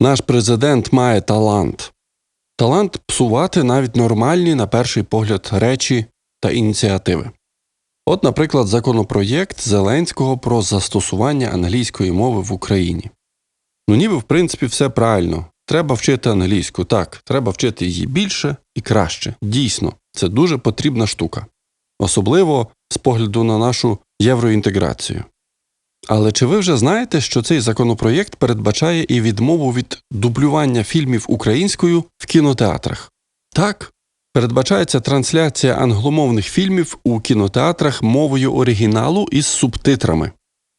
Наш президент має талант. Талант псувати навіть нормальні, на перший погляд, речі та ініціативи. От, наприклад, законопроєкт Зеленського про застосування англійської мови в Україні. Ну, ніби, в принципі, все правильно. Треба вчити англійську, так, треба вчити її більше і краще. Дійсно, це дуже потрібна штука. Особливо з погляду на нашу євроінтеграцію. Але чи ви вже знаєте, що цей законопроєкт передбачає і відмову від дублювання фільмів українською в кінотеатрах? Так, передбачається трансляція англомовних фільмів у кінотеатрах мовою оригіналу із субтитрами.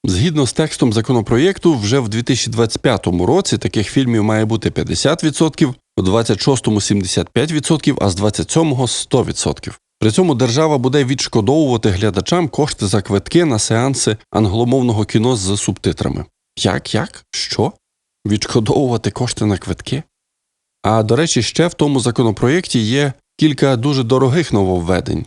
Згідно з текстом законопроєкту, вже в 2025 році таких фільмів має бути 50%, у 26-му 75%, а з 27-го 100%. При цьому держава буде відшкодовувати глядачам кошти за квитки на сеанси англомовного кіно з субтитрами. Як, як? Що? Відшкодовувати кошти на квитки? А до речі, ще в тому законопроєкті є кілька дуже дорогих нововведень.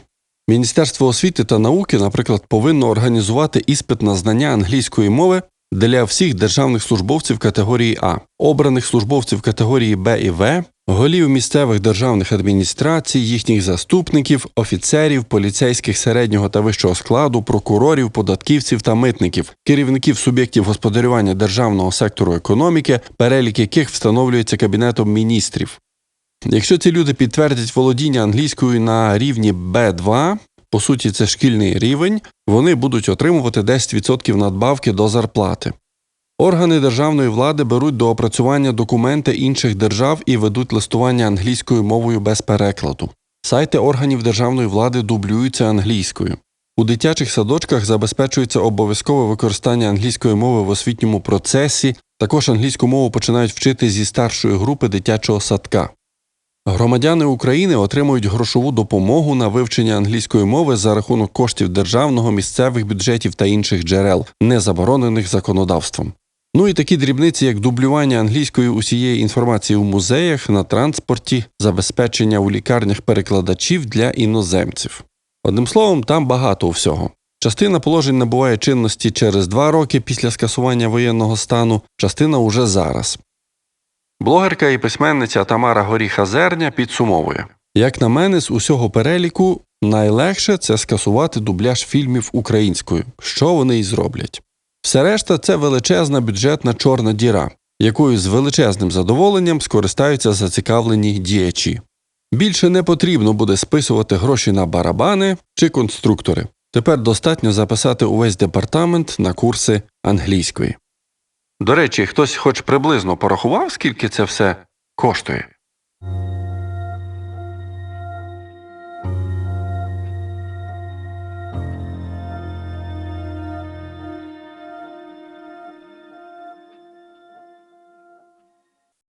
Міністерство освіти та науки, наприклад, повинно організувати іспит на знання англійської мови для всіх державних службовців категорії А, обраних службовців категорії Б і В, голів місцевих державних адміністрацій, їхніх заступників, офіцерів, поліцейських середнього та вищого складу, прокурорів, податківців та митників, керівників суб'єктів господарювання державного сектору економіки, перелік яких встановлюється Кабінетом міністрів. Якщо ці люди підтвердять володіння англійською на рівні B2, по суті, це шкільний рівень, вони будуть отримувати 10% надбавки до зарплати. Органи державної влади беруть до опрацювання документи інших держав і ведуть листування англійською мовою без перекладу. Сайти органів державної влади дублюються англійською. У дитячих садочках забезпечується обов'язкове використання англійської мови в освітньому процесі. Також англійську мову починають вчити зі старшої групи дитячого садка. Громадяни України отримують грошову допомогу на вивчення англійської мови за рахунок коштів державного, місцевих бюджетів та інших джерел, не заборонених законодавством. Ну і такі дрібниці, як дублювання англійської усієї інформації у музеях, на транспорті, забезпечення у лікарнях перекладачів для іноземців. Одним словом, там багато всього. Частина положень набуває чинності через два роки після скасування воєнного стану, частина уже зараз. Блогерка і письменниця Тамара Горіха Зерня підсумовує: як на мене, з усього переліку найлегше це скасувати дубляж фільмів українською, що вони і зроблять. Все решта це величезна бюджетна чорна діра, якою з величезним задоволенням скористаються зацікавлені діячі. Більше не потрібно буде списувати гроші на барабани чи конструктори. Тепер достатньо записати увесь департамент на курси англійської. До речі, хтось хоч приблизно порахував, скільки це все коштує.